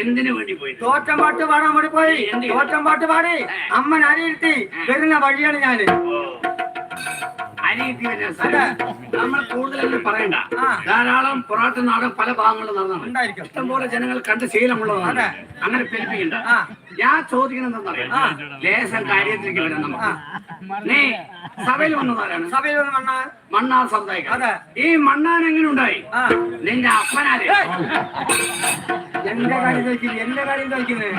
എന്തിനു വേണ്ടി പോയി? തോറ്റം പാട്ട് പാടാൻ വേണ്ടി പോയി? തോറ്റം പാട്ട് പാടി. അമ്മൻ അരിയിരുത്തി വരുന്ന വഴിയാണ് ഞാൻ. നമ്മൾ കൂടുതലൊന്നും പറയണ്ട. ധാരാളം പൊറാട്ട് നാട് പല ഭാഗങ്ങളിലും നടന്നാണ് ഇഷ്ടംപോലെ ജനങ്ങൾ കണ്ട് ശീലമുള്ളതാണ്. അങ്ങനെ പെരുപ്പിക്കണ്ട ഞാൻ ചോദിക്കുന്നത് എന്താണെന്നറിയാം ലേശം കാര്യത്തിലേക്ക് വരാം നമുക്ക്. നീ സഭയിൽ വന്നതാരാണ്? സഭയിൽ വന്ന മണ്ണാ മണ്ണാർ സമുദായിക്ക അതെ. ഈ മണ്ണാൻ എങ്ങനെ ഉണ്ടായി? നിന്റെ അപ്പനാര്? എന്റെ കാര്യം ചോദിക്കുന്നത് എന്റെ കാര്യം ചോദിക്കുന്നത്.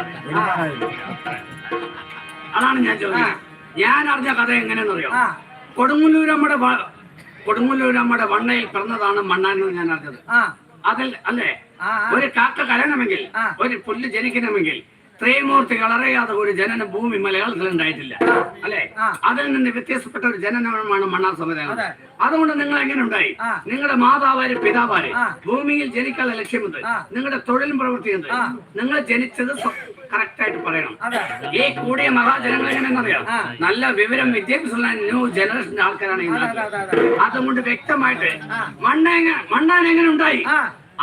അതാണ് ഞാൻ ചോദിക്കുന്നത്. ഞാൻ അറിഞ്ഞ കഥ എങ്ങനെയെന്നറിയോ കൊടുങ്ങല്ലൂരമ്മയുടെ കൊടുങ്ങല്ലൂരമ്മയുടെ വണ്ണയിൽ പിറന്നതാണ് മണ്ണാനെന്ന് ഞാൻ അറിഞ്ഞത്. അതിൽ അല്ലേ? ഒരു കാക്ക കരയണമെങ്കിൽ ഒരു പുല്ല് ജനിക്കണമെങ്കിൽ ത്രയമൂർത്തി കളറിയാതെ ഒരു ജനനം ഭൂമി മലയാളത്തിൽ ഉണ്ടായിട്ടില്ല. അല്ലെ? അതിൽ നിന്ന് വ്യത്യസ്തപ്പെട്ട ഒരു ജനനമാണ് മണ്ണാർ സമുദായം. അതെ. അതുകൊണ്ട് നിങ്ങൾ എങ്ങനെ ഉണ്ടായി നിങ്ങളുടെ മാതാവാര് പിതാവാര് ഭൂമിയിൽ ജനിക്കാനുള്ള ലക്ഷ്യമുണ്ട് നിങ്ങളുടെ തൊഴിലും പ്രവൃത്തിയുണ്ട്. നിങ്ങൾ ജനിച്ചത് കറക്റ്റ് ആയിട്ട് പറയണം. ഈ കൂടിയ മഹാജനങ്ങൾ എങ്ങനെയെന്നറിയാം. നല്ല വിവരം വിദ്യാഭ്യാസമുള്ള ന്യൂ ജനറേഷന്റെ ആൾക്കാരാണ് അതുകൊണ്ട് വ്യക്തമായിട്ട്. മണ്ണ മണ്ണാൻ എങ്ങനെ ഉണ്ടായി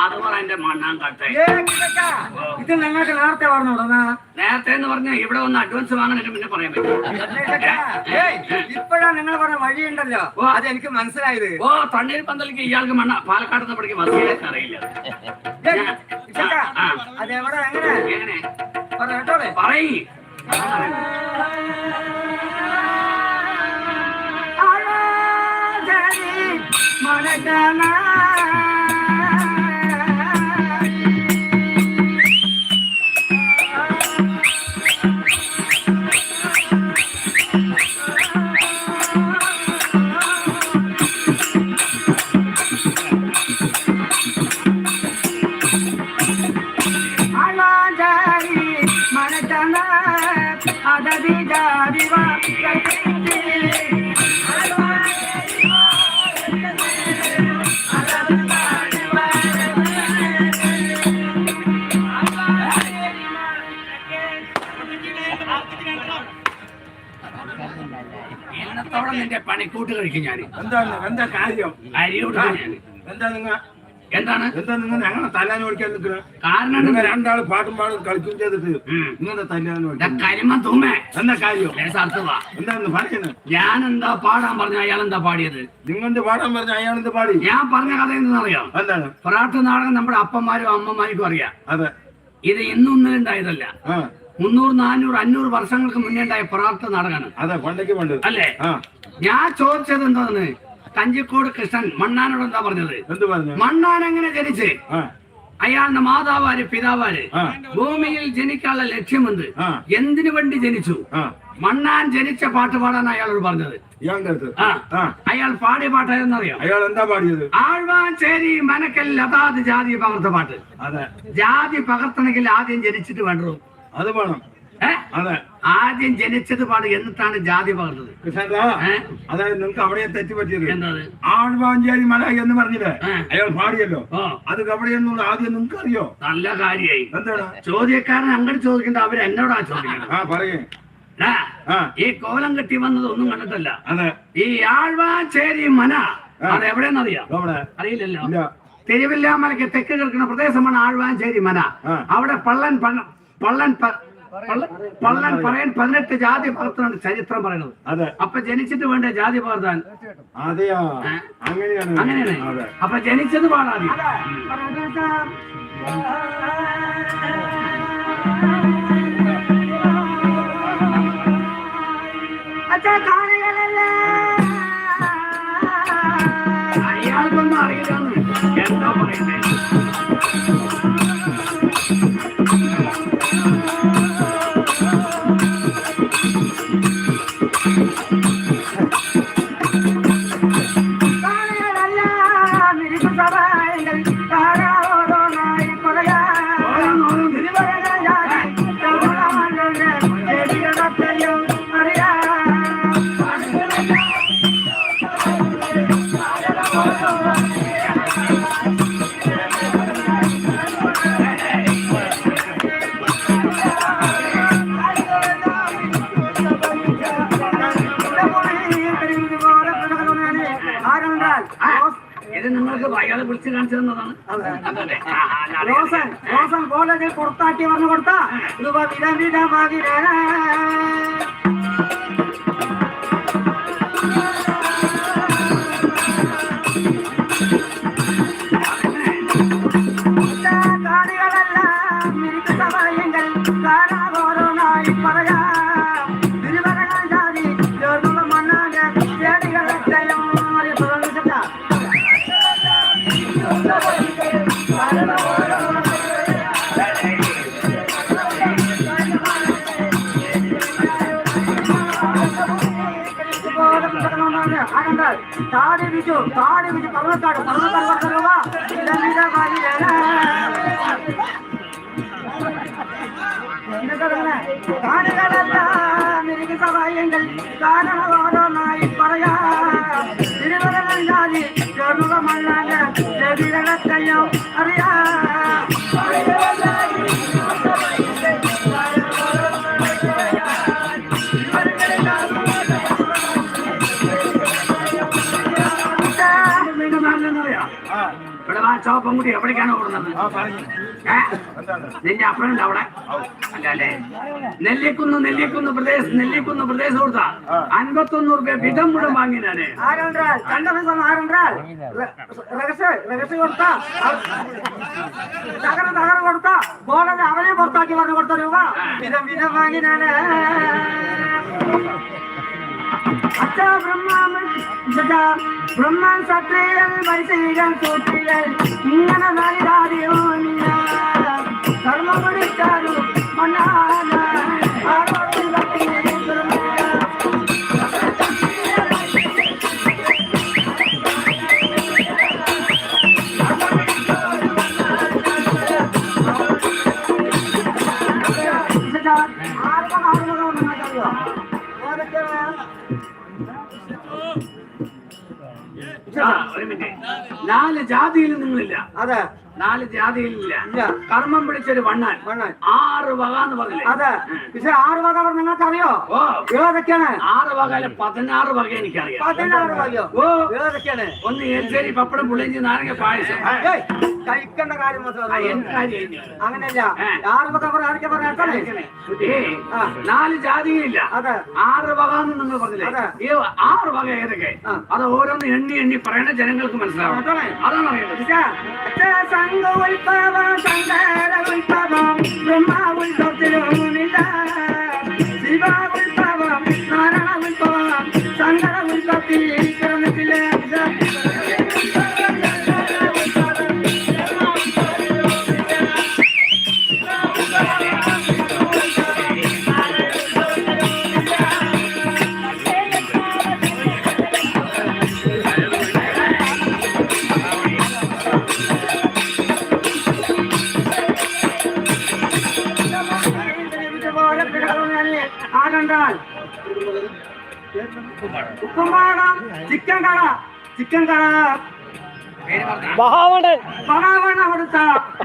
അതുപോലെ എന്റെ കിടക്ക. ഇത് ഞങ്ങൾക്ക് നേരത്തെ പറഞ്ഞു വിടുന്ന നേരത്തെ എന്ന് പറഞ്ഞാൽ ഇവിടെ ഒന്ന് അഡ്വാൻസ് വാങ്ങാനായിട്ട് പിന്നെ പറയാൻ പറ്റും ഇപ്പോഴാണ് നിങ്ങൾ പറഞ്ഞ വഴിയുണ്ടല്ലോ. അത് എനിക്ക് മനസ്സിലായത്. ഓ തണ്ണീർ പന്തലിക്ക് ഇയാൾക്ക് മണ്ണ. പാലക്കാട് നിന്ന് പഠിക്കും വസീലേക്ക് അറിയില്ല. അതെവിടെ എങ്ങനെ? എങ്ങനെ? പറയ്. അതതി ഇന്നത്തോടെ നിന്റെ പണിക്കൂട്ട് കഴിക്കും ഞാൻ എന്താണ്? എന്താ കാര്യം? അരി കൊടുക്കും ഞാൻ എന്താ നിങ്ങൾ എന്താണ്? എന്താ നിങ്ങൾ ഞങ്ങളെ തല്ലാൻ ഓടിക്കാൻ നിൽക്കുന്നത് കാരണം നിങ്ങൾ രണ്ടാൾ പാട്ടും പാടും കളിക്കും ചെയ്തിട്ട്. നിങ്ങളുടെ തല്ലാൻ കരിമ തുമ്മേ എന്താ കാര്യം? എന്താന്ന് പറയുന്നത് ഞാൻ എന്താ പാടാൻ പറഞ്ഞ അയാൾ എന്താ പാടിയത്? നിങ്ങളുടെ പാടാൻ പറഞ്ഞ അയാൾ എന്താ പാടി? ഞാൻ പറഞ്ഞ കഥ എന്താണെന്നറിയാം എന്താണ്? പ്രാർത്ഥ നാടകം നമ്മുടെ അപ്പന്മാരും അമ്മമാർക്കും അറിയാം. അതെ. ഇത് ഇന്നും ഇന്നലെ ഉണ്ടായതല്ല. മുന്നൂറ് നാനൂറ് അഞ്ഞൂറ് വർഷങ്ങൾക്ക് മുന്നേ ഉണ്ടായ പ്രാർത്ഥ നാടകമാണ്. അതെ പണ്ടേക്ക് പണ്ട്. അല്ലേ? ഞാൻ ചോദിച്ചത് എന്താന്ന് കഞ്ചിക്കോട് കൃഷ്ണൻ മണ്ണാനോട് എന്താ പറഞ്ഞത്? മണ്ണാൻ എങ്ങനെ ജനിച്ച്? അയാളുടെ മാതാവാര് പിതാവാര് ഭൂമിയിൽ ജനിക്കാനുള്ള ലക്ഷ്യമുണ്ട് എന്തിനു വേണ്ടി ജനിച്ചു? മണ്ണാൻ ജനിച്ച പാട്ട് പാടാൻ അയാളോട് പറഞ്ഞത്. അയാൾ പാടിയ പാട്ടായെന്നറിയാം അയാൾ എന്താ പാടിയത്? ആഴ്വാഞ്ചേരി മനക്കൽ അതാത് ജാതി പകർത്ത പാട്ട്. അതെ. ജാതി പകർത്തണമെങ്കിൽ ആദ്യം ജനിച്ചിട്ട് വേണ്ടു അത് വേണം. ആദ്യം ജനിച്ചത് പാട് എന്നിട്ടാണ് ജാതി പകർന്നത്? അതായത് നിങ്ങൾക്ക് അവിടെ തെറ്റ് പറ്റിയത് എന്തത് മല എന്ന് പറഞ്ഞില്ലേ. അയാൾ പാടിയല്ലോ. അത് എവിടെയെന്നുള്ള ആദ്യം നിങ്ങൾക്ക് അറിയോ നല്ല കാര്യായി. എന്താണ്? ചോദ്യക്കാരൻ അങ്ങോട്ട് ചോദിക്കേണ്ട അവർ എന്നോടാ ചോദിക്കുന്നത് പറയേ. ഈ കോലം കെട്ടി വന്നത് ഒന്നും കണ്ടിട്ടല്ല. അതെ. ഈ ആഴ്വാഞ്ചേരി മന അത് എവിടെയെന്നറിയാം? അറിയില്ലല്ലോ. തിരുവില്ലാമലയ്ക്ക് തെക്ക് കിടക്കുന്ന പ്രദേശമാണ് ആഴ്വാഞ്ചേരി മന. അവിടെ പള്ളൻ പള്ളൻ പള്ളൻ പറയാൻ പതിനെട്ട് ജാതി പകർത്തുന്നുണ്ട് ചരിത്രം പറയുന്നത്. അതെ. അപ്പൊ ജനിച്ചിട്ട് വേണ്ട ജാതി പകർത്താൻ അതെയാ ഏ? അങ്ങനെയാണ്. അങ്ങനെയാണ്. അതെ. അപ്പൊ ജനിച്ചത് പാടാതി അയാൾക്കൊന്നും അറിയില്ലെന്ന്. എന്താ പറയുന്നത് നിങ്ങൾക്ക് അയാളെ വിളിച്ചു കാണിച്ചു തന്നതാണ്. റോസൻ റോസൻ കോളേജിൽ പുറത്താക്കി പറഞ്ഞു കൊടുത്ത. രൂപ വിധ వర్కర్ తాడి విజు తాడి విజు పర్వతాడు పర్వతాడు వర్కరుగా ఇళ్ళ మీద காடுகளெல்லாம் மிருக சவாயங்கள் காரணவாரோ நாய் பறையா. திருவரங்காதி கருவமல்லாங்க செவிரத்தையும் ഇവിടെ കൂടി എവിടേക്കാണ് ഓടുന്നത്? നിന്റെ അപ്പനുണ്ട് അവിടെ? അല്ലേ നെല്ലിക്കുന്ന് നെല്ലിക്കുന്ന് പ്രദേശം നെല്ലിക്കുന്ന് പ്രദേശം കൊടുത്താ. അൻപത്തൊന്ന് റുപ്യ വിധം കൂടെ വാങ്ങിനാണ് തകര തകര കൊടുത്ത? കോളേജ് അവനെ പുറത്താക്കി പറഞ്ഞു കൊടുത്ത രൂപ. വിധം വിധം വാങ്ങിനാണ് அச்சா பிரம்மாமல் ஜகா பிரம்மா சத்திரைகள் வரிசைகள் சூத்திரல் இங்கனதாரி கர்ம முடித்தாரு மன்னான നാല് ജാതിയിലും നിങ്ങളില്ല. അതെ. നാല് ജാതിയിലില്ല. കർമ്മം പിടിച്ചൊരു വണ്ണാൻ. ആറ് വക എന്ന് പറഞ്ഞില്ലേ? അതെ. പക്ഷെ ആറ് വക നിങ്ങൾക്ക് അറിയോ ഓ. ഏതൊക്കെയാണ്? ആറ് വകയിൽ പതിനാറ് വക എനിക്കറിയാം. പതിനാറ് വകയോ? ഓ. ഏതൊക്കെയാണ്? ഒന്ന് എരിശ്ശേരി പപ്പടം പുളിഞ്ചി നാരങ്ങ പായസം. കഴിക്കേണ്ട കാര്യം മാത്രം? അങ്ങനെയല്ല. ആറ് വക പറഞ്ഞ? ആരൊക്കെ പറഞ്ഞേ. നാല് ജാതിയില്ല അതെ. ആറ് വക എന്ന് നിങ്ങൾ പറഞ്ഞില്ലേ? അതെ. ഈ ആറ് വക ഏതൊക്കെ. അത് ഓരോന്ന് എണ്ണി എണ്ണി പറയണ ജനങ്ങൾക്ക് മനസ്സിലാവും അതാണ്. അതാണ് അറിയേണ്ടത് வாங்க ஒழிப்பவா சங்கார ஒழிப்பவா பிரம்மா ஒழிப்பா திருமுனிதா சிவா ആകണ്ടാൽ ഉപ്പുമാടം ചിക്കൻ കട ചിക്കൻ കട ബഹാവണ്ണം കൊടുത്ത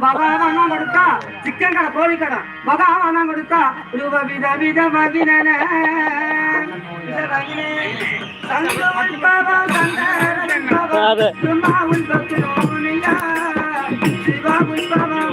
ബഹാവണ്ണം കൊടുത്ത ചിക്കൻ കട കോഴിക്കട ബഹാവണ്ണം കൊടുത്ത രൂപ വിധ വിധ മകിനനെ ശിവ ഉത്ഭവം